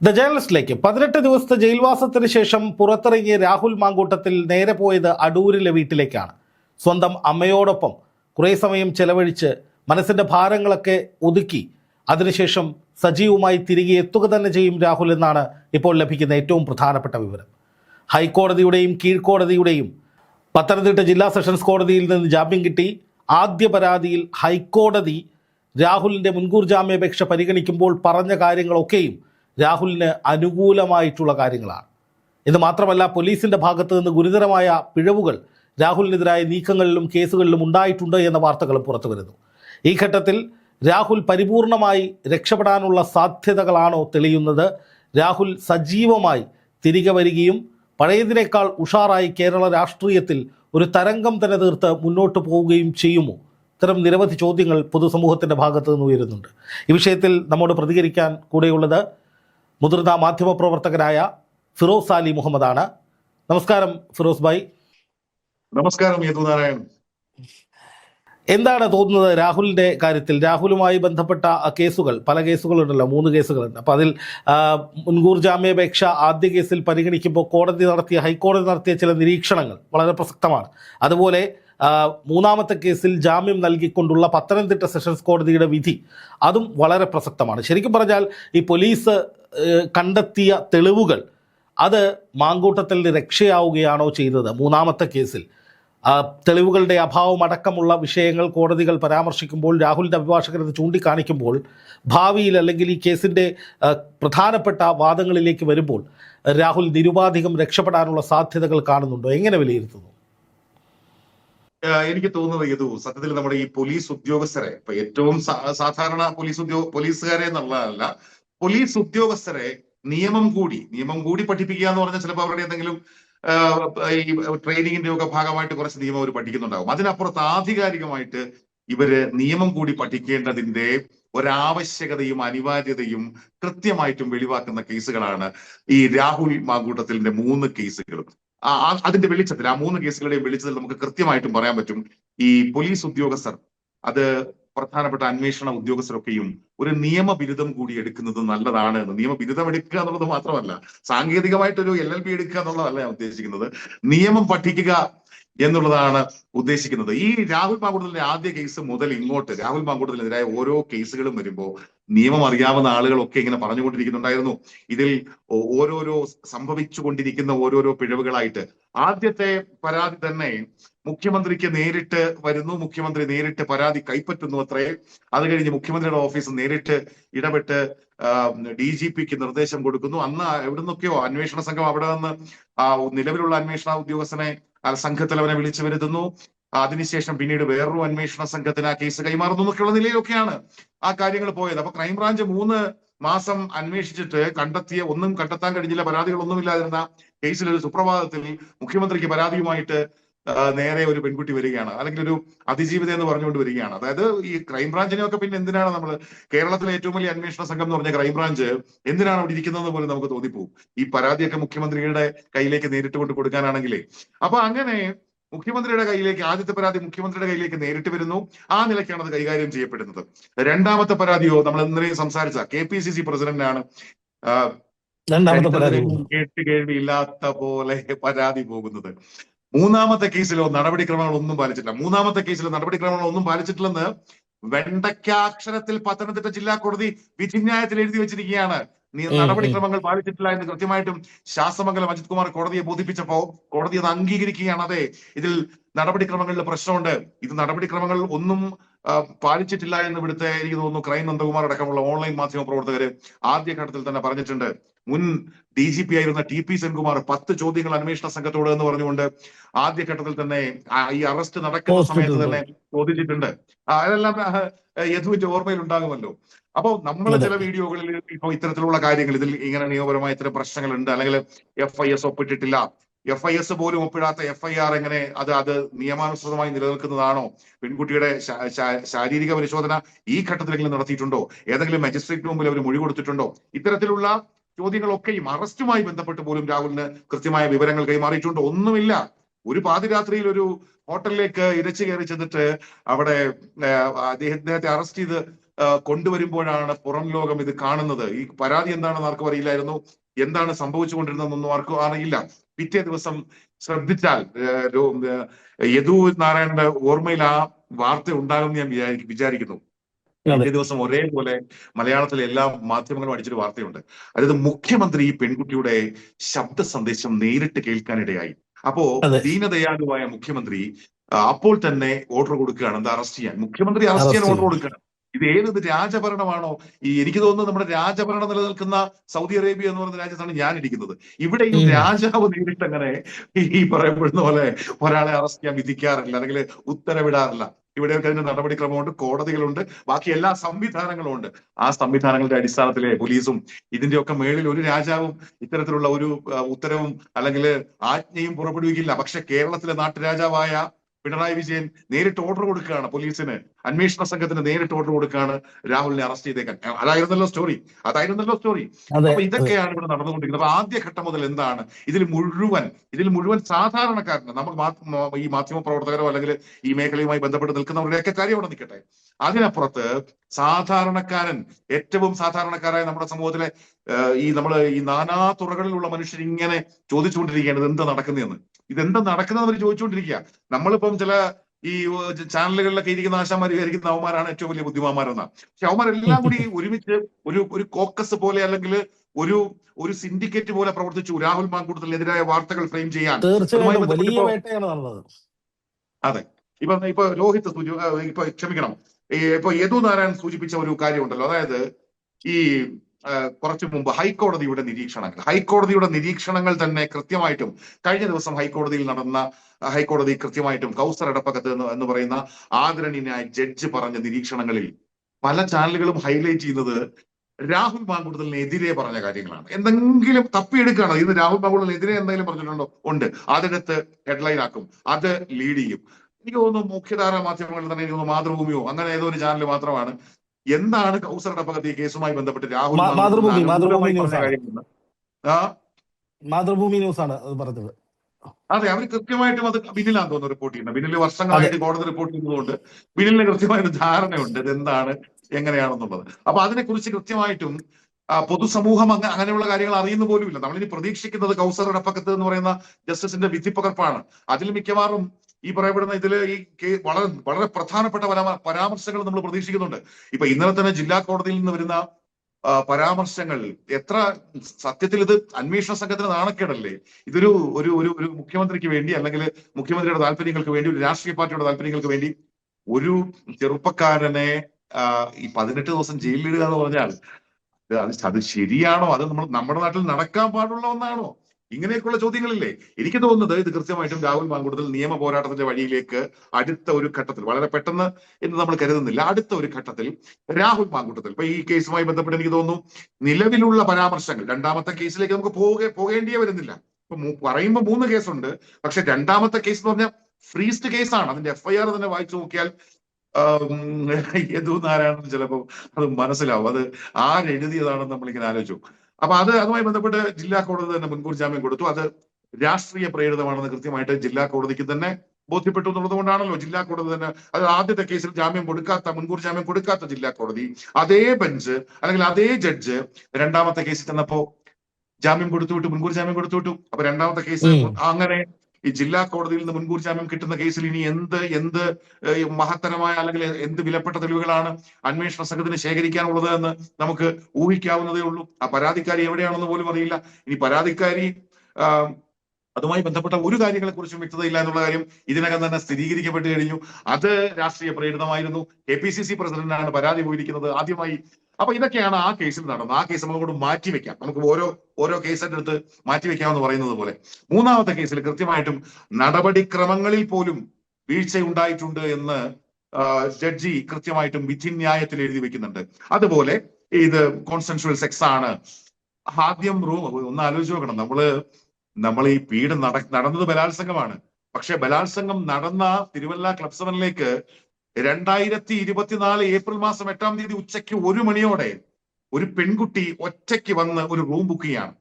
The ജേണലിസ്റ്റിലേക്ക് പതിനെട്ട് ദിവസത്തെ ജയിൽവാസത്തിന് ശേഷം പുറത്തിറങ്ങിയ രാഹുൽ മാങ്കൂട്ടത്തിൽ നേരെ പോയത് അടൂരിലെ വീട്ടിലേക്കാണ്. സ്വന്തം അമ്മയോടൊപ്പം കുറേ സമയം ചെലവഴിച്ച് മനസ്സിന്റെ ഭാരങ്ങളൊക്കെ ഒതുക്കി അതിനുശേഷം സജീവമായി തിരികെ എത്തുക തന്നെ ചെയ്യും രാഹുൽ എന്നാണ് ഇപ്പോൾ ലഭിക്കുന്ന ഏറ്റവും പ്രധാനപ്പെട്ട വിവരം. ഹൈക്കോടതിയുടെയും കീഴ്ക്കോടതിയുടെയും പത്തനംതിട്ട ജില്ലാ സെഷൻസ് കോടതിയിൽ നിന്ന് ജാമ്യം കിട്ടി. ആദ്യ പരാതിയിൽ ഹൈക്കോടതി രാഹുലിന്റെ മുൻകൂർ ജാമ്യാപേക്ഷ പരിഗണിക്കുമ്പോൾ പറഞ്ഞ കാര്യങ്ങളൊക്കെയും രാഹുലിന് അനുകൂലമായിട്ടുള്ള കാര്യങ്ങളാണ്. ഇത് മാത്രമല്ല പോലീസിന്റെ ഭാഗത്തു നിന്ന് ഗുരുതരമായ പിഴവുകൾ രാഹുലിനെതിരായ നീക്കങ്ങളിലും കേസുകളിലും ഉണ്ടായിട്ടുണ്ട് എന്ന വാർത്തകളും പുറത്തു വരുന്നു. ഈ ഘട്ടത്തിൽ രാഹുൽ പരിപൂർണമായി രക്ഷപ്പെടാനുള്ള സാധ്യതകളാണോ തെളിയുന്നത്? രാഹുൽ സജീവമായി തിരികെ വരികയും പഴയതിനേക്കാൾ ഉഷാറായി കേരള രാഷ്ട്രീയത്തിൽ ഒരു തരംഗം തന്നെ തീർത്ത് മുന്നോട്ട് പോവുകയും ചെയ്യുമോ? ഇത്തരം നിരവധി ചോദ്യങ്ങൾ പൊതുസമൂഹത്തിന്റെ ഭാഗത്തു നിന്ന് ഉയരുന്നുണ്ട്. ഈ വിഷയത്തിൽ നമ്മോട് പ്രതികരിക്കാൻ കൂടെയുള്ളത് മുതിർന്ന മാധ്യമപ്രവർത്തകനായ ഫിറോസ് അലി മുഹമ്മദാണ്. നമസ്കാരം ഫിറോസ് ഭായ്. നമസ്കാരം യദു എന്താണ് തോന്നുന്നത് രാഹുലിന്റെ കാര്യത്തിൽ? രാഹുലുമായി ബന്ധപ്പെട്ട കേസുകൾ പല കേസുകളുണ്ടല്ലോ മൂന്ന് കേസുകളുണ്ട്. അപ്പോൾ അതിൽ മുൻകൂർ ജാമ്യാപേക്ഷ ആദ്യ കേസിൽ പരിഗണിക്കുമ്പോൾ കോടതി നടത്തിയ ഹൈക്കോടതി നടത്തിയ ചില നിരീക്ഷണങ്ങൾ വളരെ പ്രസക്തമാണ്. അതുപോലെ മൂന്നാമത്തെ കേസിൽ ജാമ്യം നൽകിക്കൊണ്ടുള്ള പത്തനംതിട്ട സെഷൻസ് കോടതിയുടെ വിധി അതും വളരെ പ്രസക്തമാണ്. ശരിക്കും പറഞ്ഞാൽ ഈ പോലീസ് കണ്ടെത്തിയ തെളിവുകൾ അത് മാങ്കൂട്ടത്തിൽ രക്ഷയാവുകയാണോ ചെയ്തത്? മൂന്നാമത്തെ കേസിൽ. തെളിവുകളുടെ അഭാവം അടക്കമുള്ള വിഷയങ്ങൾ കോടതികൾ പരാമർശിക്കുമ്പോൾ രാഹുലിന്റെ അഭിഭാഷകർ ഇത് ചൂണ്ടിക്കാണിക്കുമ്പോൾ ഭാവിയിൽ അല്ലെങ്കിൽ ഈ കേസിന്റെ പ്രധാനപ്പെട്ട വാദങ്ങളിലേക്ക് വരുമ്പോൾ രാഹുൽ നിരുപാധികം രക്ഷപ്പെടാനുള്ള സാധ്യതകൾ കാണുന്നുണ്ടോ? എങ്ങനെ വിലയിരുത്തുന്നു? എനിക്ക് തോന്നുന്നത് ഇതു സത്യത്തിൽ നമ്മുടെ ഈ പോലീസ് ഉദ്യോഗസ്ഥരെ ഇപ്പൊ ഏറ്റവും സാധാരണ പോലീസ് ഉദ്യോഗ പോലീസുകാരെ എന്നുള്ളതല്ല പോലീസ് ഉദ്യോഗസ്ഥരെ നിയമം കൂടി നിയമം കൂടി പഠിപ്പിക്കുക എന്ന് പറഞ്ഞാൽ ചിലപ്പോൾ അവരുടെ എന്തെങ്കിലും ഈ ട്രെയിനിങ്ങിന്റെ ഒക്കെ ഭാഗമായിട്ട് കുറച്ച് നിയമം അവർ പഠിക്കുന്നുണ്ടാകും അതിനപ്പുറത്ത് ആധികാരികമായിട്ട് ഇവർ നിയമം കൂടി പഠിക്കേണ്ടതിന്റെ ഒരാവശ്യകതയും അനിവാര്യതയും കൃത്യമായിട്ടും വെളിവാക്കുന്ന കേസുകളാണ് ഈ രാഹുൽ മാങ്കൂട്ടത്തിന്റെ മൂന്ന് കേസുകളും അതിന്റെ വെളിച്ചത്തിൽ ആ മൂന്ന് കേസുകളുടെയും വെളിച്ചത്തിൽ നമുക്ക് കൃത്യമായിട്ടും പറയാൻ പറ്റും. ഈ പോലീസ് ഉദ്യോഗസ്ഥർ അത് പ്രധാനപ്പെട്ട അന്വേഷണ ഉദ്യോഗസ്ഥരൊക്കെയും ഒരു നിയമബിരുദം കൂടി എടുക്കുന്നത് നല്ലതാണ് എന്ന്. നിയമബിരുദം എടുക്കുക എന്നുള്ളത് മാത്രമല്ല സാങ്കേതികമായിട്ടൊരു എൽ എൽ ബി എടുക്കുക എന്നുള്ളതല്ല ഞാൻ ഉദ്ദേശിക്കുന്നത്. നിയമം പഠിക്കുക എന്നുള്ളതാണ് ഉദ്ദേശിക്കുന്നത്. ഈ രാഹുൽ മാങ്കൂട്ടത്തിന്റെ ആദ്യ കേസ് മുതൽ ഇങ്ങോട്ട് രാഹുൽ മാങ്കൂട്ടത്തിനെതിരായ ഓരോ കേസുകളും വരുമ്പോൾ നിയമം അറിയാവുന്ന ആളുകളൊക്കെ ഇങ്ങനെ പറഞ്ഞുകൊണ്ടിരിക്കുന്നുണ്ടായിരുന്നു. ഇതിൽ ഓരോരോ സംഭവിച്ചുകൊണ്ടിരിക്കുന്ന ഓരോരോ പിഴവുകളായിട്ട്. ആദ്യത്തെ പരാതി തന്നെ മുഖ്യമന്ത്രിക്ക് നേരിട്ട് വരുന്നു. മുഖ്യമന്ത്രി നേരിട്ട് പരാതി കൈപ്പറ്റുന്നു അത്രേ. അത് കഴിഞ്ഞ് മുഖ്യമന്ത്രിയുടെ ഓഫീസ് നേരിട്ട് ഇടപെട്ട് ഡി ജി പിക്ക് നിർദ്ദേശം കൊടുക്കുന്നു. അന്ന് എവിടെ നിന്നൊക്കെയോ അന്വേഷണ സംഘം അവിടെ നിന്ന് നിലവിലുള്ള അന്വേഷണ ഉദ്യോഗസ്ഥനെ സംഘത്തലവനെ വിളിച്ചു വരുത്തുന്നു. അതിനുശേഷം പിന്നീട് വേറൊരു അന്വേഷണ സംഘത്തിന് ആ കേസ് കൈമാറുന്നു എന്നൊക്കെയുള്ള നിലയിലൊക്കെയാണ് ആ കാര്യങ്ങൾ പോയത്. അപ്പൊ ക്രൈംബ്രാഞ്ച് മൂന്ന് മാസം അന്വേഷിച്ചിട്ട് കണ്ടെത്തിയ ഒന്നും കണ്ടെത്താൻ കഴിഞ്ഞില്ല പരാതികളൊന്നുമില്ലാതിരുന്ന കേസിൽ ഒരു സുപ്രഭാതത്തിൽ മുഖ്യമന്ത്രിക്ക് പരാതിയുമായിട്ട് നേരെ ഒരു പെൺകുട്ടി വരികയാണ്. അല്ലെങ്കിൽ ഒരു അതിജീവിത എന്ന് പറഞ്ഞുകൊണ്ട് വരികയാണ്. അതായത് ഈ ക്രൈംബ്രാഞ്ചിനെയൊക്കെ പിന്നെ എന്തിനാണ് നമ്മൾ കേരളത്തിലെ ഏറ്റവും വലിയ അന്വേഷണ സംഘം എന്ന് പറഞ്ഞ ക്രൈംബ്രാഞ്ച് എന്തിനാണ് അവിടെ ഇരിക്കുന്നത് പോലും നമുക്ക് തോന്നിപ്പോകും ഈ പരാതിയൊക്കെ മുഖ്യമന്ത്രിയുടെ കയ്യിലേക്ക് നേരിട്ട് കൊണ്ട് കൊടുക്കാനാണെങ്കിലേ. അപ്പൊ അങ്ങനെ മുഖ്യമന്ത്രിയുടെ കയ്യിലേക്ക് ആദ്യത്തെ പരാതി മുഖ്യമന്ത്രിയുടെ കയ്യിലേക്ക് നേരിട്ട് വരുന്നു. ആ നിലയ്ക്കാണ് അത് കൈകാര്യം ചെയ്യപ്പെടുന്നത്. രണ്ടാമത്തെ പരാതിയോ നമ്മൾ ഇന്നലെയും സംസാരിച്ച കെ പി സി സി പ്രസിഡന്റാണ് കേട്ട് കേൾവിയില്ലാത്ത പോലെ പരാതി പോകുന്നത്. മൂന്നാമത്തെ കേസിലോ നടപടിക്രമങ്ങൾ ഒന്നും പാലിച്ചിട്ടില്ല. മൂന്നാമത്തെ കേസിലോ നടപടിക്രമങ്ങൾ ഒന്നും പാലിച്ചിട്ടില്ലെന്ന് വെണ്ടക്കാക്ഷരത്തിൽ പത്തനംതിട്ട ജില്ലാ കോടതി വിധിന്യായത്തിൽ എഴുതി വെച്ചിരിക്കുകയാണ്. നീ. നടപടിക്രമങ്ങൾ പാലിച്ചിട്ടില്ല എന്ന് കൃത്യമായിട്ടും ശാസ്തമംഗലം അജിത് കുമാർ കോടതിയെ ബോധിപ്പിച്ചപ്പോ കോടതി അത് അംഗീകരിക്കുകയാണ്. അതെ ഇതിൽ നടപടിക്രമങ്ങളിൽ പ്രശ്നമുണ്ട്. ഇത് നടപടിക്രമങ്ങൾ ഒന്നും പാലിച്ചിട്ടില്ല എന്ന് ഇവിടുത്തെ എനിക്ക് തോന്നുന്നു ക്രൈം നന്ദകുമാർ അടക്കമുള്ള ഓൺലൈൻ മാധ്യമ പ്രവർത്തകര് ആദ്യഘട്ടത്തിൽ തന്നെ പറഞ്ഞിട്ടുണ്ട്. മുൻ ഡി ജി പി ആയിരുന്ന ടി പി സെൻകുമാർ പത്ത് ചോദ്യങ്ങൾ അന്വേഷണ സംഘത്തോട് എന്ന് പറഞ്ഞുകൊണ്ട് ആദ്യഘട്ടത്തിൽ തന്നെ ഈ അറസ്റ്റ് നടക്കുന്ന സമയത്ത് തന്നെ ചോദിച്ചിട്ടുണ്ട്. അതെല്ലാം യഥുവിന്റെ ഓർമ്മയിൽ ഉണ്ടാകുമല്ലോ. അപ്പോ നമ്മൾ ചില വീഡിയോകളിൽ ഇപ്പൊ ഇത്തരത്തിലുള്ള കാര്യങ്ങൾ ഇതിൽ ഇങ്ങനെ നിയമപരമായ ഇത്തരം പ്രശ്നങ്ങളുണ്ട് അല്ലെങ്കിൽ എഫ് ഐ എസ് ഒപ്പിട്ടിട്ടില്ല എഫ് ഐ എസ് പോലും ഒപ്പിടാത്ത എഫ് ഐ ആർ എങ്ങനെ അത് അത് നിയമാനുസൃതമായി നിലനിൽക്കുന്നതാണോ? പെൺകുട്ടിയുടെ ശാരീരിക പരിശോധന ഈ ഘട്ടത്തിലെങ്കിലും നടത്തിയിട്ടുണ്ടോ? ഏതെങ്കിലും മജിസ്ട്രേറ്റിന് മുമ്പിൽ അവർ മൊഴി കൊടുത്തിട്ടുണ്ടോ? ഇത്തരത്തിലുള്ള ചോദ്യങ്ങളൊക്കെയും അറസ്റ്റുമായി ബന്ധപ്പെട്ട് പോലും രാഹുലിന് കൃത്യമായ വിവരങ്ങൾ കൈമാറിയിട്ടുണ്ടോ. ഒന്നുമില്ല. ഒരു പാതിരാത്രിയിൽ ഒരു ഹോട്ടലിലേക്ക് ഇരച്ചു കയറി ചെന്നിട്ട് അവിടെ അദ്ദേഹത്തെ അറസ്റ്റ് ചെയ്ത് കൊണ്ടുവരുമ്പോഴാണ് പുറം ലോകം ഇത് കാണുന്നത്. ഈ പരാതി എന്താണെന്ന് ആർക്കും അറിയില്ലായിരുന്നു. എന്താണ് സംഭവിച്ചുകൊണ്ടിരുന്നതെന്നൊന്നും ആർക്കും അറിയില്ല. പിറ്റേ ദിവസം ശ്രദ്ധിച്ചാൽ യദു നാരായണന്റെ ഓർമ്മയിൽ ആ വാർത്ത ഉണ്ടാകുമെന്ന് ഞാൻ വിചാരി- വിചാരിക്കുന്നു. പിറ്റേ ദിവസം ഒരേപോലെ മലയാളത്തിലെ എല്ലാ മാധ്യമങ്ങളും അടിച്ചൊരു വാർത്തയുണ്ട്. അതായത് മുഖ്യമന്ത്രി ഈ പെൺകുട്ടിയുടെ ശബ്ദ സന്ദേശം നേരിട്ട് കേൾക്കാനിടയായി. അപ്പോ. ദീനദയാലുവായ മുഖ്യമന്ത്രി അപ്പോൾ തന്നെ ഓർഡർ കൊടുക്കുകയാണ് എന്താ അറസ്റ്റ് ചെയ്യാൻ? മുഖ്യമന്ത്രി അറസ്റ്റ് ചെയ്യാൻ ഓർഡർ കൊടുക്കുകയാണ്. ഇത് ഏത് രാജഭരണമാണോ? ഈ എനിക്ക് തോന്നുന്നത് നമ്മുടെ രാജഭരണം നിലനിൽക്കുന്ന സൗദി അറേബ്യ എന്ന് പറയുന്ന രാജ്യത്താണ് ഞാൻ ഇരിക്കുന്നത്. ഇവിടെ ഈ രാജാവ് നേരിട്ട് അങ്ങനെ ഈ പറയപ്പെടുന്ന പോലെ ഒരാളെ അറസ്റ്റ് ചെയ്യാൻ വിധിക്കാറില്ല അല്ലെങ്കിൽ ഉത്തരവിടാറില്ല. ഇവിടെയൊക്കെ അതിന്റെ നടപടിക്രമമുണ്ട് കോടതികളുണ്ട് ബാക്കി എല്ലാ സംവിധാനങ്ങളും ഉണ്ട്. ആ സംവിധാനങ്ങളുടെ അടിസ്ഥാനത്തിലെ പോലീസും ഇതിന്റെയൊക്കെ മേളിൽ ഒരു രാജാവും ഇത്തരത്തിലുള്ള ഒരു ഉത്തരവും അല്ലെങ്കിൽ ആജ്ഞയും പുറപ്പെടുവിക്കില്ല. പക്ഷെ കേരളത്തിലെ നാട്ടുരാജാവായ പിണറായി വിജയൻ നേരിട്ട് ഓർഡർ കൊടുക്കുകയാണ് പോലീസിന്. അന്വേഷണ സംഘത്തിന് നേരിട്ട് ഓർഡർ കൊടുക്കുകയാണ് രാഹുലിനെ അറസ്റ്റ് ചെയ്തേക്കാൻ. അതായിരുന്നല്ലോ സ്റ്റോറി അതായിരുന്നല്ലോ സ്റ്റോറി അപ്പൊ ഇതൊക്കെയാണ് ഇവിടെ നടന്നുകൊണ്ടിരിക്കുന്നത്. അപ്പൊ ആദ്യ ഘട്ടം മുതൽ എന്താണ്? ഇതിൽ മുഴുവൻ ഇതിൽ മുഴുവൻ സാധാരണക്കാരന് നമുക്ക് ഈ മാധ്യമ പ്രവർത്തകരോ അല്ലെങ്കിൽ ഈ മേഖലയുമായി ബന്ധപ്പെട്ട് നിൽക്കുന്നവരുടെയൊക്കെ കാര്യം അവിടെ നിൽക്കട്ടെ. അതിനപ്പുറത്ത് സാധാരണക്കാരൻ ഏറ്റവും സാധാരണക്കാരായ നമ്മുടെ സമൂഹത്തിലെ ഈ നമ്മൾ ഈ നാനാ തുറകളിലുള്ള മനുഷ്യർ ഇങ്ങനെ ചോദിച്ചുകൊണ്ടിരിക്കുകയാണ് ഇത് എന്താ നടക്കുന്നതെന്ന്. ഇതെന്താ നടക്കുന്നത് അവർ ചോദിച്ചുകൊണ്ടിരിക്കുക. നമ്മളിപ്പം ചില ഈ ചാനലുകളിലൊക്കെ ഇരിക്കുന്ന ആശാമാർ വിചാരിക്കുന്ന അവന്മാരാണ് ഏറ്റവും വലിയ ബുദ്ധിമാന്മാരെന്ന. പക്ഷെ അവന്മാരെല്ലാം കൂടി ഒരുമിച്ച് ഒരു ഒരു കോക്കസ് പോലെ അല്ലെങ്കിൽ ഒരു ഒരു സിൻഡിക്കേറ്റ് പോലെ പ്രവർത്തിച്ചു. രാഹുൽ മാങ്കൂട്ടത്തിനെതിരായ വാർത്തകൾ ഫ്രെയിം ചെയ്യാൻ. അതെ. ഇപ്പൊ ഇപ്പൊ രോഹിത് സൂചി ഇപ്പൊ ക്ഷമിക്കണം. ഇപ്പൊ യദു നാരായൺ സൂചിപ്പിച്ച ഒരു കാര്യമുണ്ടല്ലോ. അതായത് ഈ കുറച്ചു മുമ്പ് ഹൈക്കോടതിയുടെ നിരീക്ഷണങ്ങൾ. ഹൈക്കോടതിയുടെ നിരീക്ഷണങ്ങൾ തന്നെ കൃത്യമായിട്ടും കഴിഞ്ഞ ദിവസം ഹൈക്കോടതിയിൽ നടന്ന ഹൈക്കോടതി കൃത്യമായിട്ടും കൗസർ എടപ്പകത്ത് എന്ന് പറയുന്ന ആദരണീയനായ ജഡ്ജ് പറഞ്ഞ നിരീക്ഷണങ്ങളിൽ പല ചാനലുകളും ഹൈലൈറ്റ് ചെയ്യുന്നത് രാഹുൽ മാങ്കുട്ടലിനെതിരെ പറഞ്ഞ കാര്യങ്ങളാണ്. എന്തെങ്കിലും തപ്പിയെടുക്കുകയാണ്? ഇന്ന് രാഹുൽ മാങ്കുട്ടലിനെതിരെ എന്തെങ്കിലും പറഞ്ഞിട്ടുണ്ടോ? ഉണ്ട്. അതെടുത്ത് ഹെഡ്ലൈൻ ആക്കും. അത് ലീഡ് ചെയ്യും. എനിക്ക് തോന്നുന്നു മുഖ്യധാരാ മാധ്യമങ്ങളിൽ തന്നെ എനിക്ക് തോന്നുന്നു മാതൃഭൂമിയോ അങ്ങനെ ഏതോ ഒരു ചാനൽ മാത്രമാണ് എന്താണ് കൗസർ ഇടപ്പകത്ത് ഈ കേസുമായി ബന്ധപ്പെട്ട് രാഹുൽ മാതൃഭൂമി, മാതൃഭൂമി ന്യൂസ് മാതൃഭൂമി ന്യൂസ് ആണ് അത് പറഞ്ഞത്. അതെ അവർ കൃത്യമായിട്ടും അത് ബിന്നിലാന്ന് തോന്നുന്നു റിപ്പോർട്ട് ചെയ്യുന്നത്. ബിനിൽ വർഷങ്ങളായിട്ട് കോടതി റിപ്പോർട്ട് ചെയ്യുന്നതുകൊണ്ട് കൃത്യമായ ഒരു ധാരണയുണ്ട് ഇത് എന്താണ് എങ്ങനെയാണെന്നുള്ളത്. അപ്പൊ അതിനെക്കുറിച്ച് കൃത്യമായിട്ടും പൊതുസമൂഹം അങ്ങ് അങ്ങനെയുള്ള കാര്യങ്ങൾ അറിയുന്ന പോലുമില്ല. നമ്മളിനി പ്രതീക്ഷിക്കുന്നത് കൗസർ ഇടപ്പക്കത്ത് എന്ന് പറയുന്ന ജസ്റ്റിസിന്റെ വിധി വിധിപ്പകർപ്പാണ് അതിൽ മിക്കവാറും ഈ പറയപ്പെടുന്ന ഇതിൽ ഈ വളരെ വളരെ പ്രധാനപ്പെട്ട പരാമ- പരാമർശങ്ങൾ നമ്മൾ പ്രതീക്ഷിക്കുന്നുണ്ട്. ഇപ്പൊ ഇന്നലെ തന്നെ ജില്ലാ കോടതിയിൽ നിന്ന് വരുന്ന പരാമർശങ്ങൾ എത്ര സത്യത്തിൽ ഇത് അന്വേഷണ സംഘത്തിന് നാണക്കേടല്ലേ? ഇതൊരു ഒരു ഒരു ഒരു മുഖ്യമന്ത്രിക്ക് വേണ്ടി അല്ലെങ്കിൽ മുഖ്യമന്ത്രിയുടെ താല്പര്യങ്ങൾക്ക് വേണ്ടി ഒരു രാഷ്ട്രീയ പാർട്ടിയുടെ താല്പര്യങ്ങൾക്ക് വേണ്ടി ഒരു ചെറുപ്പക്കാരനെ ഈ പതിനെട്ട് ദിവസം ജയിലിലിടുക എന്ന് പറഞ്ഞാൽ അത് അത് ശരിയാണോ? അത് നമ്മൾ നമ്മുടെ നാട്ടിൽ നടക്കാൻ പാടുള്ള ഒന്നാണോ? ഇങ്ങനെയൊക്കെയുള്ള ചോദ്യങ്ങളില്ലേ? എനിക്ക് തോന്നുന്നത് ഇത് കൃത്യമായിട്ടും രാഹുൽ മാങ്കൂട്ടത്തിൽ നിയമ പോരാട്ടത്തിന്റെ വഴിയിലേക്ക് അടുത്ത ഒരു ഘട്ടത്തിൽ വളരെ പെട്ടെന്ന് എന്ന് നമ്മൾ കരുതുന്നില്ല. അടുത്ത ഒരു ഘട്ടത്തിൽ രാഹുൽ മാങ്കൂട്ടത്തിൽ. ഇപ്പൊ ഈ കേസുമായി ബന്ധപ്പെട്ട് എനിക്ക് തോന്നുന്നു നിലവിലുള്ള പരാമർശങ്ങൾ രണ്ടാമത്തെ കേസിലേക്ക് നമുക്ക് പോകെ പോകേണ്ടിയേ വരുന്നില്ല. ഇപ്പൊ പറയുമ്പോൾ മൂന്ന് കേസുണ്ട്. പക്ഷെ രണ്ടാമത്തെ കേസ് എന്ന് പറഞ്ഞാൽ ഫ്രീസ്റ്റ് കേസാണ്. അതിന്റെ എഫ്ഐആർ തന്നെ വായിച്ചു നോക്കിയാൽ യദു നാരായണൻ ചിലപ്പോൾ അത് മനസ്സിലാവും. അത് ആരെഴുതിയതാണെന്ന് നമ്മളിങ്ങനെ ആലോചിച്ചു അപ്പൊ അത് അതുമായി ബന്ധപ്പെട്ട് ജില്ലാ കോടതി തന്നെ മുൻകൂർ ജാമ്യം കൊടുത്തു. അത് രാഷ്ട്രീയ പ്രേരിതമാണെന്ന് കൃത്യമായിട്ട് ജില്ലാ കോടതിക്ക് തന്നെ ബോധ്യപ്പെട്ടു എന്നുള്ളത് കൊണ്ടാണല്ലോ. ജില്ലാ കോടതി തന്നെ അത് ആദ്യത്തെ കേസിൽ ജാമ്യം കൊടുക്കാത്ത മുൻകൂർ ജാമ്യം കൊടുക്കാത്ത ജില്ലാ കോടതി അതേ ബെഞ്ച് അല്ലെങ്കിൽ അതേ ജഡ്ജ് രണ്ടാമത്തെ കേസിൽ ചെന്നപ്പോ ജാമ്യം കൊടുത്തു വിട്ടു മുൻകൂർ ജാമ്യം കൊടുത്തു വിട്ടു. അപ്പൊ രണ്ടാമത്തെ കേസ് അങ്ങനെ ഈ ജില്ലാ കോടതിയിൽ നിന്ന് മുൻകൂർ ജാമ്യം കിട്ടുന്ന കേസിൽ ഇനി എന്ത് എന്ത് മഹത്തരമായ അല്ലെങ്കിൽ എന്ത് വിലപ്പെട്ട തെളിവുകളാണ് അന്വേഷണ സംഘത്തിന് ശേഖരിക്കാനുള്ളത് എന്ന് നമുക്ക് ഊഹിക്കാവുന്നതേ ഉള്ളൂ. ആ പരാതിക്കാരി എവിടെയാണെന്ന് പോലും അറിയില്ല. ഇനി പരാതിക്കാരി അതുമായി ബന്ധപ്പെട്ട ഒരു കാര്യങ്ങളെ കുറിച്ചും വ്യക്തതയില്ല എന്നുള്ള കാര്യം ഇതിനകം തന്നെ സ്ഥിരീകരിക്കപ്പെട്ട് കഴിഞ്ഞു. അത് രാഷ്ട്രീയ പ്രേരിതമായിരുന്നു. കെ പി സി സി പ്രസിഡന്റാണ് പരാതി പോയിരിക്കുന്നത്. ആദ്യമായി അപ്പൊ ഇതൊക്കെയാണ് ആ കേസിൽ നടന്നത്. ആ കേസ് കൊണ്ട് മാറ്റിവെക്കാം നമുക്ക് ഓരോ ഓരോ കേസിന്റെ അടുത്ത് മാറ്റിവെക്കാമെന്ന് പറയുന്നത് പോലെ. മൂന്നാമത്തെ കേസിൽ കൃത്യമായിട്ടും നടപടിക്രമങ്ങളിൽ പോലും വീഴ്ച ഉണ്ടായിട്ടുണ്ട് എന്ന് ജഡ്ജി കൃത്യമായിട്ടും വിധിന്യായത്തിൽ എഴുതി വെക്കുന്നുണ്ട്. അതുപോലെ ഇത് കോൺസെൻഷ്വൽ സെക്സ് ആണ്. ആദ്യം റൂം ഒന്ന് ആലോചിച്ച് നോക്കണം. നമ്മൾ നമ്മൾ ഈ പീഡ് നട നടന്നത് ബലാത്സംഗമാണ്. പക്ഷെ ബലാത്സംഗം നടന്ന തിരുവല്ല ക്ലബ് സെവനിലേക്ക് രണ്ടായിരത്തി ഇരുപത്തിനാല് ഏപ്രിൽ മാസം എട്ടാം തീയതി ഉച്ചയ്ക്ക് ഒരു മണിയോടെ ഒരു പെൺകുട്ടി ഒറ്റയ്ക്ക് വന്ന് ഒരു റൂം ബുക്ക് ചെയ്യാണ്.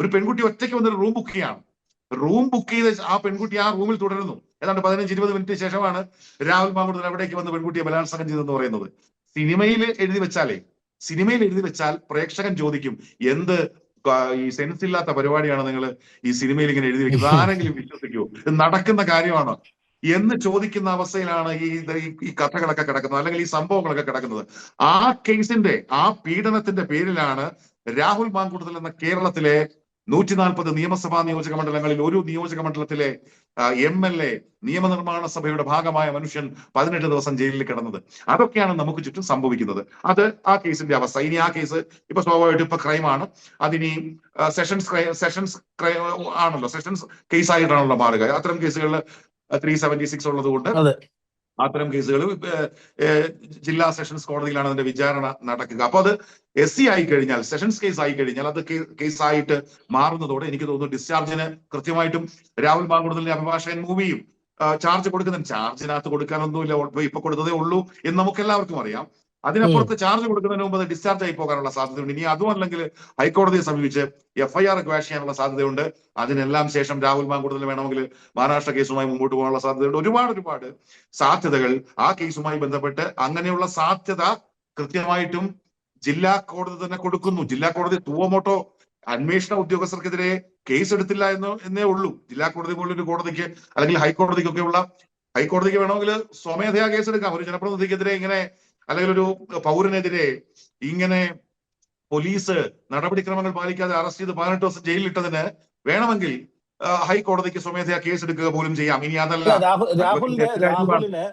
ഒരു പെൺകുട്ടി ഒറ്റയ്ക്ക് വന്ന് റൂം ബുക്ക് ചെയ്യാണ്. റൂം ബുക്ക് ചെയ്ത് ആ പെൺകുട്ടി ആ റൂമിൽ തുടരുന്നു. ഏതാണ്ട് പതിനഞ്ച് ഇരുപത് മിനിറ്റ് ശേഷമാണ് രാഹുൽ മാമൂർ അവിടേക്ക് വന്ന് പെൺകുട്ടിയെ ബലാത്സംഗം ചെയ്തെന്ന് പറയുന്നത്. സിനിമയിൽ എഴുതി വെച്ചാലേ സിനിമയിൽ എഴുതി വെച്ചാൽ പ്രേക്ഷകൻ ചോദിക്കും എന്ത് ഈ സെൻസ് ഇല്ലാത്ത പരിപാടിയാണ് നിങ്ങൾ ഈ സിനിമയിൽ ഇങ്ങനെ എഴുതി വെക്കുന്നത്? ആരെങ്കിലും വിശ്വസിക്കുമോ നടക്കുന്ന കാര്യമാണോ? എന്ന് ചോദിക്കുന്ന അവസ്ഥയിലാണ് ഈ ഈ- കഥകളൊക്കെ കിടക്കുന്നത് അല്ലെങ്കിൽ ഈ സംഭവങ്ങളൊക്കെ കിടക്കുന്നത്. ആ കേസിന്റെ ആ പീഡനത്തിന്റെ പേരിലാണ് രാഹുൽ മാങ്കുടത്തിൽ എന്ന കേരളത്തിലെ നൂറ്റി നാൽപ്പത് നിയമസഭാ നിയോജക മണ്ഡലങ്ങളിൽ ഒരു നിയോജക മണ്ഡലത്തിലെ എം എൽ എ നിയമനിർമ്മാണ സഭയുടെ ഭാഗമായ മനുഷ്യൻ പതിനെട്ട് ദിവസം ജയിലിൽ കിടന്നത്. അതൊക്കെയാണ് നമുക്ക് ചുറ്റും സംഭവിക്കുന്നത്. അത് ആ കേസിന്റെ അവസ്ഥ. ഇനി ആ കേസ് ഇപ്പൊ സ്വാഭാവികമായിട്ട് ഇപ്പൊ ക്രൈമാണ്. അതിനി സെഷൻസ് സെഷൻസ് ആണല്ലോ. സെഷൻസ് കേസ് ആയിട്ടാണല്ലോ മാറുക. അത്തരം കേസുകളിൽ ത്രീ സെവന്റി സിക്സ് ഉള്ളത് കൊണ്ട് അതെ. അത്തരം കേസുകൾ ജില്ലാ സെഷൻസ് കോടതിയിലാണ് അതിന്റെ വിചാരണ നടക്കുക. അപ്പൊ അത് എസ് സി ആയി കഴിഞ്ഞാൽ സെഷൻസ് കേസ് ആയി കഴിഞ്ഞാൽ അത് കേസായിട്ട് മാറുന്നതോടെ എനിക്ക് തോന്നുന്നു ഡിസ്ചാർജിന് കൃത്യമായിട്ടും രാഹുൽ മാങ്കുടലിന്റെ അഭിഭാഷകൻ മൂവിയും ചാർജ് കൊടുക്കുന്ന ചാർജിനകത്ത് കൊടുക്കാനൊന്നുമില്ല. ഇപ്പൊ കൊടുത്തതേ ഉള്ളൂ എന്ന് നമുക്ക് എല്ലാവർക്കും അറിയാം. അതിനപ്പുറത്ത് ചാർജ് കൊടുക്കുന്നതിന് മുമ്പ് അത് ഡിസ്ചാർജ് ആയി പോകാനുള്ള സാധ്യതയുണ്ട്. ഇനി അതും അല്ലെങ്കിൽ ഹൈക്കോടതിയെ സമീപിച്ച് എഫ്ഐആർ ക്വാഷ് ചെയ്യാനുള്ള സാധ്യതയുണ്ട്. അതിനെല്ലാം ശേഷം രാഹുൽ മാങ്കൂടുതൽ വേണമെങ്കിൽ മഹാരാഷ്ട്ര കേസുമായി മുമ്പോട്ട് പോകാനുള്ള സാധ്യതയുണ്ട്. ഒരുപാട് ഒരുപാട് സാധ്യതകൾ ആ കേസുമായി ബന്ധപ്പെട്ട് അങ്ങനെയുള്ള സാധ്യത കൃത്യമായിട്ടും ജില്ലാ കോടതി തന്നെ കൊടുക്കുന്നു. ജില്ലാ കോടതി തൂവമോട്ടോ അന്വേഷണ ഉദ്യോഗസ്ഥർക്കെതിരെ കേസ് എടുത്തില്ല എന്ന് എന്നേ ഉള്ളൂ. ജില്ലാ കോടതി പോലൊരു കോടതിക്ക് അല്ലെങ്കിൽ ഹൈക്കോടതിക്കൊക്കെ ഉള്ള ഹൈക്കോടതിക്ക് വേണമെങ്കിൽ സ്വമേധയാ കേസെടുക്കാം. ഒരു ജനപ്രതിനിധിക്കെതിരെ ഇങ്ങനെ അല്ലെങ്കിൽ ഒരു പൗരനെതിരെ ഇങ്ങനെ പോലീസ് നടപടിക്രമങ്ങൾ പാലിക്കാതെ അറസ്റ്റ് ചെയ്ത് പതിനെട്ട് ദിവസം ജയിലിലിട്ടതിന് വേണമെങ്കിൽ ഹൈക്കോടതിക്ക് സ്വമേധയാ കേസെടുക്കുക പോലും ചെയ്യാം ഇനി അതല്ല രാഹുലിന്.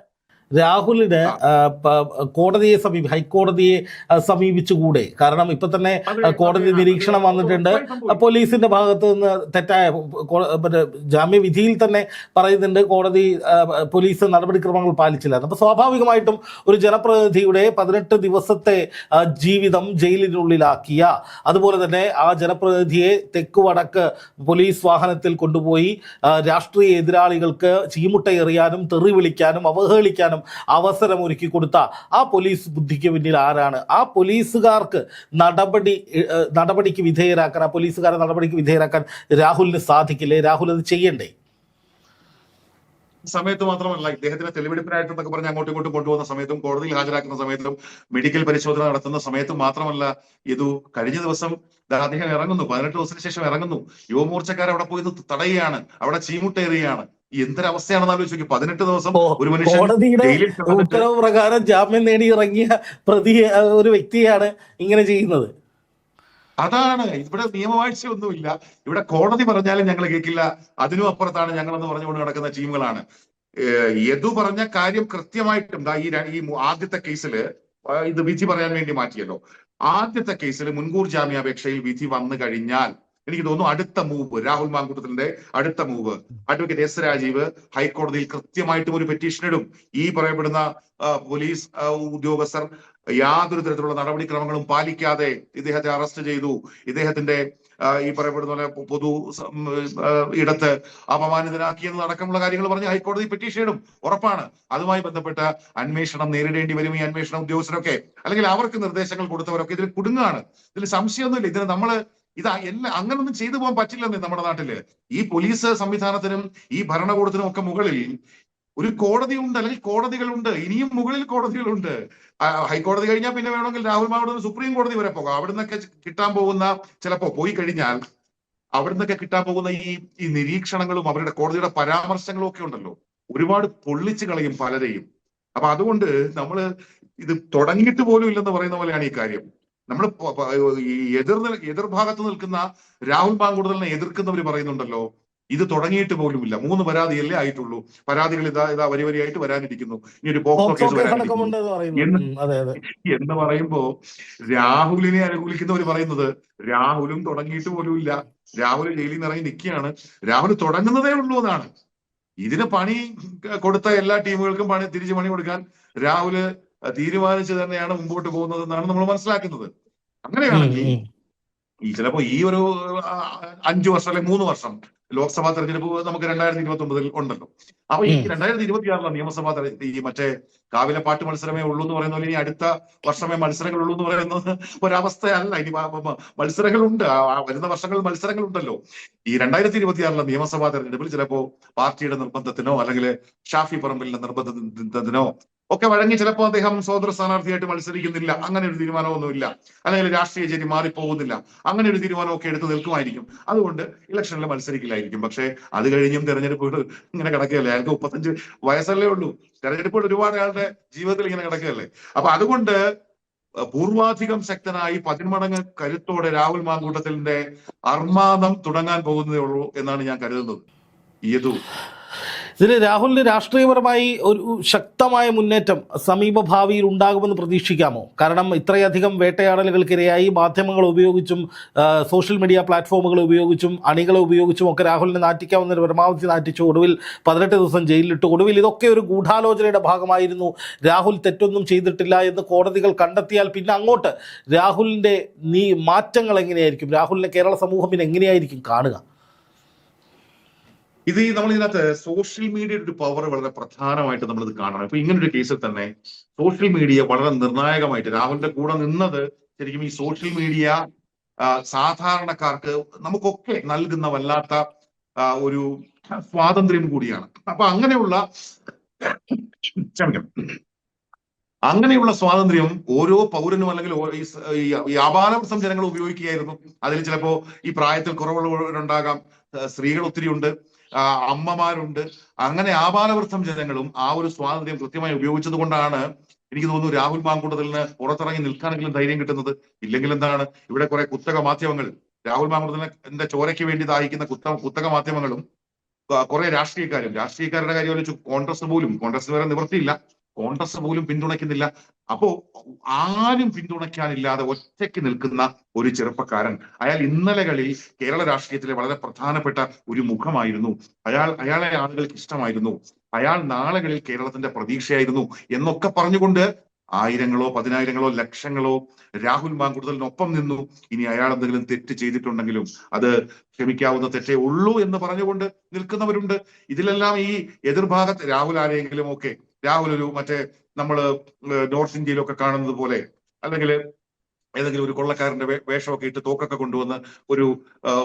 രാഹുലിന് കോടതിയെ സമീപ ഹൈക്കോടതിയെ സമീപിച്ചുകൂടെ? കാരണം ഇപ്പൊ തന്നെ കോടതി നിരീക്ഷണം വന്നിട്ടുണ്ട്. പോലീസിന്റെ ഭാഗത്ത് നിന്ന് തെറ്റായ ജാമ്യവിധിയിൽ തന്നെ പറയുന്നുണ്ട് കോടതി പോലീസ് നടപടിക്രമങ്ങൾ പാലിച്ചില്ല. അപ്പൊ സ്വാഭാവികമായിട്ടും ഒരു ജനപ്രതിനിധിയുടെ പതിനെട്ട് ദിവസത്തെ ജീവിതം ജയിലിനുള്ളിലാക്കിയ അതുപോലെ തന്നെ ആ ജനപ്രതിനിധിയെ തെക്ക് വടക്ക് പോലീസ് വാഹനത്തിൽ കൊണ്ടുപോയി രാഷ്ട്രീയ എതിരാളികൾക്ക് ചീമുട്ട എറിയാനും തെറി വിളിക്കാനും അവഹേളിക്കാനും അവസരം ഒരുക്കി കൊടുത്ത ആ പോലീസ് ബുദ്ധിക്ക് പിന്നിൽ ആരാണ്? ആ പോലീസുകാർക്ക് നടപടി നടപടിക്ക് വിധേയരാക്കാൻ ആ പോലീസുകാരെ നടപടിക്ക് വിധേയരാക്കാൻ രാഹുലിന് സാധിക്കില്ലേ? രാഹുൽ അത് ചെയ്യണ്ടേ? സമയത്ത് മാത്രമല്ല ഇദ്ദേഹത്തിനെ തെളിവെടുപ്പിനായിട്ടെന്നൊക്കെ പറഞ്ഞ് അങ്ങോട്ടും ഇങ്ങോട്ടും കൊണ്ടുപോകുന്ന സമയത്തും കോടതിയിൽ ഹാജരാക്കുന്ന സമയത്തും മെഡിക്കൽ പരിശോധന നടത്തുന്ന സമയത്തും മാത്രമല്ല ഇത് കഴിഞ്ഞ ദിവസം അദ്ദേഹം ഇറങ്ങുന്നു. പതിനെട്ട് ദിവസത്തിന് ശേഷം ഇറങ്ങുന്നു. യുവമോർച്ചക്കാർ അവിടെ പോയി തടയുകയാണ്. അവിടെ ചീമുട്ടേറുകയാണ് ഈ എന്തൊരവസ്ഥയാണെന്ന് ആലോചിച്ച് പതിനെട്ട് ദിവസം ഒരു മനുഷ്യൻ ഉത്തരവ് പ്രകാരം ജാമ്യം നേടി ഇറങ്ങിയ പ്രതി ഒരു വ്യക്തിയാണ് ഇങ്ങനെ ചെയ്യുന്നത്. അതാണ്. ഇവിടെ നിയമവാഴ്ച ഒന്നുമില്ല. ഇവിടെ കോടതി പറഞ്ഞാലും ഞങ്ങൾ കേൾക്കില്ല. അതിനും അപ്പുറത്താണ് ഞങ്ങളെന്ന് പറഞ്ഞുകൊണ്ട് നടക്കുന്ന ടീമുകളാണ്. യതു യദു പറഞ്ഞ കാര്യം കൃത്യമായിട്ടും ഈ ഈ ആദ്യത്തെ കേസിൽ ഇത് വിധി പറയാൻ വേണ്ടി മാറ്റിയല്ലോ. ആദ്യത്തെ കേസിൽ മുൻകൂർ ജാമ്യാപേക്ഷയിൽ വിധി വന്നു കഴിഞ്ഞാൽ എനിക്ക് തോന്നുന്നു അടുത്ത മൂവ് രാഹുൽ മാങ്കൂട്ടത്തിന്റെ അടുത്ത മൂവ് അഡ്വക്കേറ്റ് എസ് രാജീവ് ഹൈക്കോടതിയിൽ കൃത്യമായിട്ടും ഒരു പെറ്റീഷൻ ഇടും. ഈ പറയപ്പെടുന്ന പോലീസ് ഉദ്യോഗസ്ഥർ യാതൊരു തരത്തിലുള്ള നടപടിക്രമങ്ങളും പാലിക്കാതെ ഇദ്ദേഹത്തെ അറസ്റ്റ് ചെയ്തു. ഇദ്ദേഹത്തിന്റെ ഈ പറയപ്പെടുന്ന പോലെ പൊതു ഇടത്ത് അപമാനിതനാക്കി അടക്കമുള്ള കാര്യങ്ങൾ പറഞ്ഞ് ഹൈക്കോടതി പെറ്റീഷൻ ഇടും. ഉറപ്പാണ്. അതുമായി ബന്ധപ്പെട്ട അന്വേഷണം നേരിടേണ്ടി വരും ഈ അന്വേഷണ ഉദ്യോഗസ്ഥരൊക്കെ. അല്ലെങ്കിൽ അവർക്ക് നിർദ്ദേശങ്ങൾ കൊടുത്തവരൊക്കെ. ഇതിൽ കുടുങ്ങാണ്. ഇതിൽ സംശയമൊന്നുമില്ല. ഇതിന് നമ്മൾ ഇത് എല്ലാ അങ്ങനൊന്നും ചെയ്തു പോകാൻ പറ്റില്ലെന്നേ നമ്മുടെ നാട്ടിൽ. ഈ പോലീസ് സംവിധാനത്തിനും ഈ ഭരണകൂടത്തിനും ഒക്കെ മുകളിൽ ഒരു കോടതി ഉണ്ട് അല്ലെങ്കിൽ കോടതികളുണ്ട് ഇനിയും മുകളിൽ കോടതികളുണ്ട് ഹൈക്കോടതി കഴിഞ്ഞാൽ പിന്നെ വേണമെങ്കിൽ രാഹുൽ മാവോട് സുപ്രീം കോടതി വരെ പോകാം. അവിടെ നിന്നൊക്കെ കിട്ടാൻ പോകുന്ന ചിലപ്പോ പോയി കഴിഞ്ഞാൽ അവിടെ നിന്നൊക്കെ കിട്ടാൻ പോകുന്ന ഈ ഈ നിരീക്ഷണങ്ങളും അവരുടെ കോടതിയുടെ പരാമർശങ്ങളും ഒക്കെ ഉണ്ടല്ലോ. ഒരുപാട് പൊള്ളിച്ചു കളയും പലരെയും. അപ്പൊ അതുകൊണ്ട് നമ്മൾ ഇത് തുടങ്ങിയിട്ട് പോലും ഇല്ലെന്ന് പറയുന്ന പോലെയാണ് ഈ കാര്യം. നമ്മൾ എതിർ എതിർഭാഗത്ത് നിൽക്കുന്ന രാഹുൽ മാങ്കൂടുതലിനെ എതിർക്കുന്നവർ പറയുന്നുണ്ടല്ലോ ഇത് തുടങ്ങിയിട്ട് പോലുമില്ല. മൂന്ന് പരാതിയല്ലേ ആയിട്ടുള്ളൂ. പരാതികൾ ഇതാ ഇതാ വരി വരിയായിട്ട് വരാനിരിക്കുന്നു. ഇനി ഒരു പോക്സോ കേസ് എന്ന് പറയുമ്പോ രാഹുലിനെ അനുകൂലിക്കുന്നവർ പറയുന്നത് രാഹുലും തുടങ്ങിയിട്ട് പോലുമില്ല. രാഹുൽ ജയിലിൽ നിന്ന് ഇറങ്ങി നിൽക്കുകയാണ്. രാഹുൽ തുടങ്ങുന്നതേ ഉള്ളൂ എന്നാണ്. ഇതിന് പണി കൊടുത്ത എല്ലാ ടീമുകൾക്കും പണി തിരിച്ചു പണി കൊടുക്കാൻ രാഹുൽ തീരുമാനിച്ചു തന്നെയാണ് മുമ്പോട്ട് പോകുന്നത് എന്നാണ് നമ്മൾ മനസ്സിലാക്കുന്നത്. അങ്ങനെയാണെങ്കിൽ ഈ ചിലപ്പോ ഈ ഒരു അഞ്ചു വർഷം അല്ലെങ്കിൽ മൂന്ന് വർഷം ലോക്സഭാ തെരഞ്ഞെടുപ്പ് നമുക്ക് രണ്ടായിരത്തി ഇരുപത്തി ഒമ്പതിൽ ഉണ്ടല്ലോ. അപ്പൊ ഈ. രണ്ടായിരത്തി ഇരുപത്തി ആറിലെ നിയമസഭാ തെരഞ്ഞെടുപ്പ് ഈ മറ്റേ കാവിലെ പാട്ട് മത്സരമേ ഉള്ളൂ എന്ന് പറയുന്ന പോലെ ഇനി അടുത്ത വർഷമേ മത്സരങ്ങൾ ഉള്ളൂ എന്ന് പറയുന്നത് ഒരവസ്ഥയല്ല. ഇനി മത്സരങ്ങളുണ്ട്. വരുന്ന വർഷങ്ങളിൽ മത്സരങ്ങളുണ്ടല്ലോ. ഈ രണ്ടായിരത്തി ഇരുപത്തി ആറിലെ നിയമസഭാ തെരഞ്ഞെടുപ്പിൽ ചിലപ്പോ പാർട്ടിയുടെ നിർബന്ധത്തിനോ അല്ലെങ്കിൽ ഷാഫി പറമ്പിലിന്റെ നിർബന്ധത്തിനോ ഒക്കെ വഴങ്ങി ചിലപ്പോൾ അദ്ദേഹം സ്വതന്ത്ര സ്ഥാനാർത്ഥിയായിട്ട് മത്സരിക്കുന്നില്ല. അങ്ങനെ ഒരു തീരുമാനമൊന്നുമില്ല. അല്ലെങ്കിൽ രാഷ്ട്രീയ ചേരി മാറിപ്പോകുന്നില്ല. അങ്ങനെ ഒരു തീരുമാനമൊക്കെ എടുത്ത് നിൽക്കുമായിരിക്കും. അതുകൊണ്ട് ഇലക്ഷനിൽ മത്സരിക്കില്ലായിരിക്കും. പക്ഷേ അത് കഴിഞ്ഞും തെരഞ്ഞെടുപ്പുകൾ ഇങ്ങനെ കിടക്കുകയല്ലേ? അയാൾക്ക് മുപ്പത്തഞ്ച് വയസ്സല്ലേ ഉള്ളൂ. തെരഞ്ഞെടുപ്പുകൾ ഒരുപാട് അയാളുടെ ജീവിതത്തിൽ ഇങ്ങനെ കിടക്കുകയല്ലേ? അപ്പൊ അതുകൊണ്ട് പൂർവാധികം ശക്തനായി പതിന്മടങ്ങ് കരുത്തോടെ രാഹുൽ മാങ്കൂട്ടത്തിന്റെ അർമാദം തുടങ്ങാൻ പോകുന്നതേ ഉള്ളൂ എന്നാണ് ഞാൻ കരുതുന്നത്. യദു ഇതിന് രാഹുലിന് രാഷ്ട്രീയപരമായി ഒരു ശക്തമായ മുന്നേറ്റം സമീപ ഭാവിയിൽ ഉണ്ടാകുമെന്ന് പ്രതീക്ഷിക്കാമോ? കാരണം ഇത്രയധികം വേട്ടയാടലുകൾക്കിരയായി മാധ്യമങ്ങൾ ഉപയോഗിച്ചും സോഷ്യൽ മീഡിയ പ്ലാറ്റ്ഫോമുകൾ ഉപയോഗിച്ചും അണികളെ ഉപയോഗിച്ചും ഒക്കെ രാഹുലിനെ നാറ്റിക്കാവുന്ന പരമാവധി നാറ്റിച്ചു. ഒടുവിൽ പതിനെട്ട് ദിവസം ജയിലിലിട്ടു. ഒടുവിൽ ഇതൊക്കെ ഒരു ഗൂഢാലോചനയുടെ ഭാഗമായിരുന്നു. രാഹുൽ തെറ്റൊന്നും ചെയ്തിട്ടില്ല എന്ന് കോടതികൾ കണ്ടെത്തിയാൽ പിന്നെ അങ്ങോട്ട് രാഹുലിന്റെ നീ മാറ്റങ്ങൾ എങ്ങനെയായിരിക്കും? രാഹുലിനെ കേരള സമൂഹം പിന്നെ എങ്ങനെയായിരിക്കും കാണുക? ഇത് നമ്മൾ ഇതിനകത്ത് സോഷ്യൽ മീഡിയയുടെ ഒരു പവർ വളരെ പ്രധാനമായിട്ട് നമ്മൾ ഇത് കാണണം. ഇപ്പൊ ഇങ്ങനൊരു കേസിൽ തന്നെ സോഷ്യൽ മീഡിയ വളരെ നിർണായകമായിട്ട് രാഹുലിന്റെ കൂടെ നിന്നത് ശരിക്കും ഈ സോഷ്യൽ മീഡിയ സാധാരണക്കാർക്ക് നമുക്കൊക്കെ നൽകുന്ന വല്ലാത്ത ഒരു സ്വാതന്ത്ര്യം കൂടിയാണ്. അപ്പൊ അങ്ങനെയുള്ള ക്ഷമിക്കണം. അങ്ങനെയുള്ള സ്വാതന്ത്ര്യം ഓരോ പൗരനും അല്ലെങ്കിൽ ഈ ഈ ജനങ്ങൾ ഉപയോഗിക്കുകയായിരുന്നു. അതിൽ ചിലപ്പോ ഈ പ്രായത്തിൽ കുറവുള്ളവരുണ്ടാകാം. സ്ത്രീകൾ ഒത്തിരി ഉണ്ട് അമ്മമാരുണ്ട്. അങ്ങനെ ആപാലവൃത്തം ജനങ്ങളും ആ ഒരു സ്വാതന്ത്ര്യം കൃത്യമായി ഉപയോഗിച്ചത് കൊണ്ടാണ് എനിക്ക് തോന്നുന്നു രാഹുൽ മാങ്കൂട്ടത്തിന് പുറത്തിറങ്ങി നിൽക്കാനെങ്കിലും ധൈര്യം കിട്ടുന്നത്. ഇല്ലെങ്കിൽ എന്താണ്? ഇവിടെ കുറെ കുത്തക മാധ്യമങ്ങൾ രാഹുൽ മാങ്കൂട്ടത്തിന്റെ ചോരയ്ക്ക് വേണ്ടി ദാഹിക്കുന്ന കുത്ത കുത്തക മാധ്യമങ്ങളും കുറെ രാഷ്ട്രീയക്കാരും. രാഷ്ട്രീയക്കാരുടെ കാര്യം കോൺഗ്രസ് പോലും കോൺഗ്രസ് വരെ നിവൃത്തിയില്ല. കോൺഗ്രസ് പോലും പിന്തുണയ്ക്കുന്നില്ല. അപ്പോ ആരും പിന്തുണയ്ക്കാനില്ലാതെ ഒറ്റയ്ക്ക് നിൽക്കുന്ന ഒരു ചെറുപ്പക്കാരൻ അയാൾ ഇന്നലകളിൽ കേരള രാഷ്ട്രീയത്തിലെ വളരെ പ്രധാനപ്പെട്ട ഒരു മുഖമായിരുന്നു. അയാൾ അയാളെ ആളുകൾക്ക് ഇഷ്ടമായിരുന്നു. അയാൾ നാളുകളിൽ കേരളത്തിന്റെ പ്രതീക്ഷയായിരുന്നു എന്നൊക്കെ പറഞ്ഞുകൊണ്ട് ആയിരങ്ങളോ പതിനായിരങ്ങളോ ലക്ഷങ്ങളോ രാഹുൽ മാങ്കുടുതലിനൊപ്പം നിന്നു. ഇനി അയാൾ എന്തെങ്കിലും തെറ്റ് ചെയ്തിട്ടുണ്ടെങ്കിലും അത് ക്ഷമിക്കാവുന്ന തെറ്റേ ഉള്ളൂ എന്ന് പറഞ്ഞുകൊണ്ട് നിൽക്കുന്നവരുണ്ട്. ഇതിലെല്ലാം ഈ എതിർഭാഗത്ത് രാഹുൽ ആരെങ്കിലും ഒക്കെ രാഹുൽ ഒരു മറ്റേ നമ്മൾ നോർത്ത് ഇന്ത്യയിലൊക്കെ കാണുന്നത് പോലെ അല്ലെങ്കിൽ ഏതെങ്കിലും ഒരു കൊള്ളക്കാരന്റെ വേഷമൊക്കെ ഇട്ട് തോക്കൊക്കെ കൊണ്ടുവന്ന് ഒരു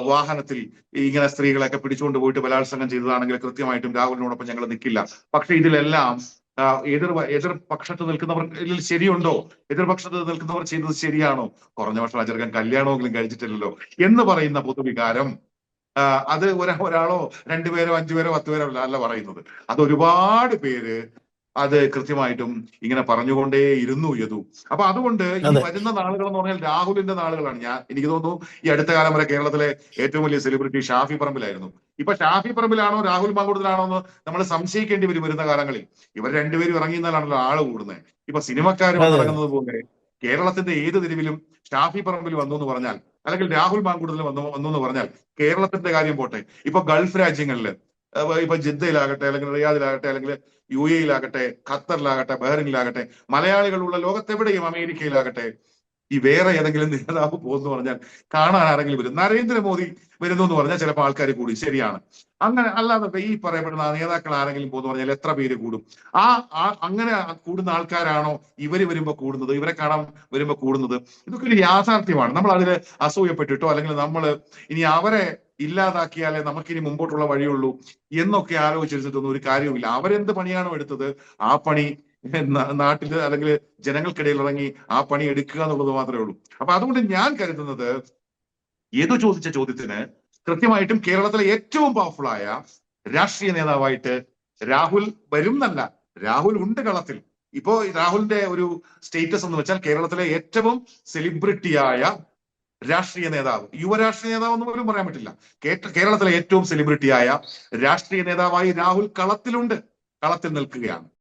വാഹനത്തിൽ ഇങ്ങനെ സ്ത്രീകളെയൊക്കെ പിടിച്ചുകൊണ്ട് പോയിട്ട് ബലാത്സംഗം ചെയ്തതാണെങ്കിൽ കൃത്യമായിട്ടും രാഹുലിനോടൊപ്പം ഞങ്ങൾ നിൽക്കില്ല പക്ഷെ ഇതിലെല്ലാം എതിർ എതിർപക്ഷത്ത് എതിർ പക്ഷത്ത് നിൽക്കുന്നവർ ഇതിൽ ശരിയുണ്ടോ? എതിർപക്ഷത്ത് നിൽക്കുന്നവർ ചെയ്തത് ശരിയാണോ? കുറഞ്ഞ വർഷം അച്ചർക്കാൻ കല്യാണമെങ്കിലും കഴിച്ചിട്ടില്ലല്ലോ എന്ന് പറയുന്ന പൊതുവികാരം അത് ഒരാ ഒരാളോ രണ്ടുപേരോ അഞ്ചുപേരോ പത്ത് പേരോ അല്ല അല്ല പറയുന്നത്. അത് ഒരുപാട് പേര് അത് കൃത്യമായിട്ടും ഇങ്ങനെ പറഞ്ഞുകൊണ്ടേ ഇരുന്നു യതു അപ്പൊ അതുകൊണ്ട് ഈ. വരുന്ന നാളുകൾ എന്ന് പറഞ്ഞാൽ രാഹുലിന്റെ നാളുകളാണ്. ഞാൻ എനിക്ക് തോന്നുന്നു ഈ അടുത്ത കാലം വരെ കേരളത്തിലെ ഏറ്റവും വലിയ സെലിബ്രിറ്റി ഷാഫി പറമ്പിലായിരുന്നു. ഇപ്പൊ ഷാഫി പറമ്പിലാണോ രാഹുൽ മാങ്കൂട്ടത്തിലാണോ എന്ന് നമ്മൾ സംശയിക്കേണ്ടി വരും വരുന്ന കാലങ്ങളിൽ. ഇവർ രണ്ടുപേരും ഇറങ്ങിയെന്നാലാണല്ലോ ആൾ കൂടുന്നത്. ഇപ്പൊ സിനിമക്കാരും. ഇറങ്ങുന്നത് പോലെ കേരളത്തിന്റെ ഏത് തെരുവിലും ഷാഫി പറമ്പിൽ വന്നു എന്ന് പറഞ്ഞാൽ അല്ലെങ്കിൽ രാഹുൽ മാങ്കൂടുതൽ വന്നു വന്നു എന്ന് പറഞ്ഞാൽ കേരളത്തിന്റെ കാര്യം പോട്ടെ. ഇപ്പൊ ഗൾഫ് രാജ്യങ്ങളിൽ അഹ് ഇപ്പൊ ജിദ്ദയിലാകട്ടെ അല്ലെങ്കിൽ റിയാദിലാകട്ടെ അല്ലെങ്കിൽ യു എയിലാകട്ടെ ഖത്തറിലാകട്ടെ ബഹ്റിനിലാകട്ടെ മലയാളികളുള്ള ലോകത്തെവിടെയും അമേരിക്കയിലാകട്ടെ ഈ വേറെ ഏതെങ്കിലും നേതാവ് പോകുന്നു പറഞ്ഞാൽ കാണാൻ ആരെങ്കിലും വരും? നരേന്ദ്രമോദി വരുന്നു എന്ന് പറഞ്ഞാൽ ചിലപ്പോൾ ആൾക്കാർ കൂടി. ശരിയാണ്. അങ്ങനെ അല്ലാതെ ഈ പറയപ്പെടുന്ന നേതാക്കൾ ആരെങ്കിലും പോകുന്നു പറഞ്ഞാൽ എത്ര പേര് കൂടും? ആ അങ്ങനെ കൂടുന്ന ആൾക്കാരാണോ ഇവർ വരുമ്പോൾ കൂടുന്നത്? ഇവരെ കാണാൻ വരുമ്പോൾ കൂടുന്നത്? ഇതൊക്കെ ഒരു യാഥാർത്ഥ്യമാണ്. നമ്മൾ അതിൽ അസൂയപ്പെട്ടിട്ടോ അല്ലെങ്കിൽ നമ്മൾ ഇനി അവരെ ഇല്ലാതാക്കിയാലേ നമുക്കിനി മുമ്പോട്ടുള്ള വഴിയുള്ളൂ എന്നൊക്കെ ആലോചിച്ചിരുന്നിട്ടൊന്നും ഒരു കാര്യവുമില്ല. അവരെന്ത് പണിയാണോ എടുത്തത്? ആ പണി നാട്ടിൽ അല്ലെങ്കിൽ ജനങ്ങൾക്കിടയിൽ ഇറങ്ങി ആ പണി എടുക്കുക എന്നുള്ളത് മാത്രമേ ഉള്ളൂ. അപ്പൊ അതുകൊണ്ട് ഞാൻ കരുതുന്നത് ഏതു ചോദിച്ച ചോദ്യത്തിന് കൃത്യമായിട്ടും കേരളത്തിലെ ഏറ്റവും പവർഫുൾ ആയ രാഷ്ട്രീയ നേതാവായിട്ട് രാഹുൽ വരും എന്നല്ല രാഹുൽ ഉണ്ട് കളത്തിൽ. ഇപ്പോ രാഹുലിന്റെ ഒരു സ്റ്റേറ്റസ് എന്ന് വെച്ചാൽ കേരളത്തിലെ ഏറ്റവും സെലിബ്രിറ്റിയായ രാഷ്ട്രീയ നേതാവ്. യുവ രാഷ്ട്രീയ നേതാവ് എന്ന് പോലും പറയാൻ പറ്റില്ല. കേരളത്തിലെ ഏറ്റവും സെലിബ്രിറ്റിയായ രാഷ്ട്രീയ നേതാവായി രാഹുൽ കളത്തിലുണ്ട്. കളത്തിൽ നിൽക്കുകയാണ്.